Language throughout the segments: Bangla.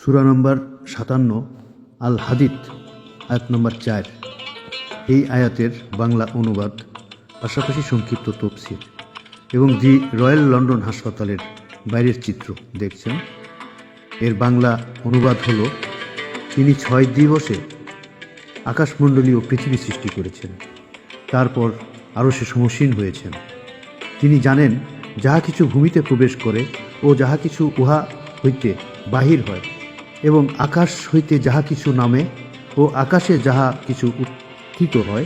সুরা নম্বর সাতান্ন, আল হাদিদ, আয়াত নম্বর চার। এই আয়াতের বাংলা অনুবাদ, পাশাপাশি সংক্ষিপ্ত তফসির এবং দি রয়্যাল লন্ডন হাসপাতালের বাইরের চিত্র দেখছেন। এর বাংলা অনুবাদ হল, তিনি ছয় দিবসে আকাশমণ্ডলী ও পৃথিবী সৃষ্টি করেছেন, তারপর আরও সে সমসীন হয়েছেন। তিনি জানেন, যাহা কিছু ভূমিতে প্রবেশ করে ও যাহা কিছু উহা হইতে বাহির হয় এবং আকাশ হইতে যাহা কিছু নামে ও আকাশে যাহা কিছু উত্থিত হয়,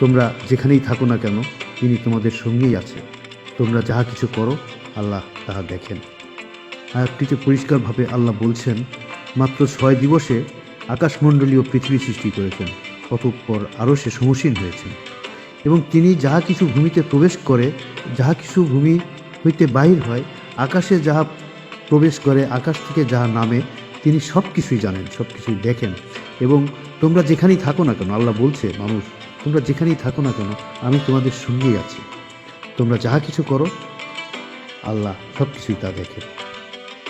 তোমরা যেখানেই থাকো না কেন তিনি তোমাদের সঙ্গেই আছে। তোমরা যাহা কিছু করো, আল্লাহ তাহা দেখেন। আয়াতটিতে পরিষ্কারভাবে আল্লাহ বলছেন, মাত্র ছয় দিবসে আকাশমণ্ডলী ও পৃথিবী সৃষ্টি করেছেন, অতঃপর আরও সে সমসীন হয়েছেন। এবং তিনি যাহা কিছু ভূমিতে প্রবেশ করে, যাহা কিছু ভূমি হইতে বাহির হয়, আকাশে যাহা প্রবেশ করে, আকাশ থেকে যাহা নামে তিনি সব কিছুই জানেন সব কিছুই দেখেন। এবং তোমরা যেখানেই থাকো না কেন, আল্লাহ বলছে, মানুষ, তোমরা যেখানেই থাকো না কেন, আমি তোমাদের সঙ্গেই আছি। তোমরা যাহা কিছু করো, আল্লাহ সব কিছুই তা দেখে।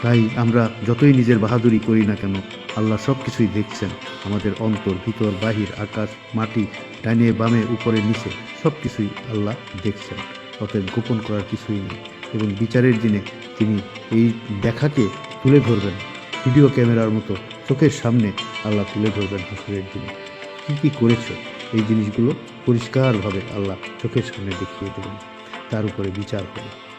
তাই আমরা যতই নিজের বাহাদুরি করি না কেন, আল্লাহ সব কিছুই দেখছেন। আমাদের অন্তর, ভিতর, বাহির, আকাশ, মাটি ডাইনে বামে, উপরে, নিচে সব কিছুই আল্লাহ দেখছেন। অতএব গোপন করার কিছুই নেই। এবং বিচারের দিনে তিনি এই দেখাকে তুলে ধরবেন। ভিডিও ক্যামেরার মতো চোখের সামনে আল্লাহ তুলে ধরবেন হাসুরের দিনে। কী কী করেছ? এই জিনিসগুলো পরিষ্কারভাবে আল্লাহ চোখের সামনে দেখিয়ে দেবেন। তার উপরে বিচার হবে।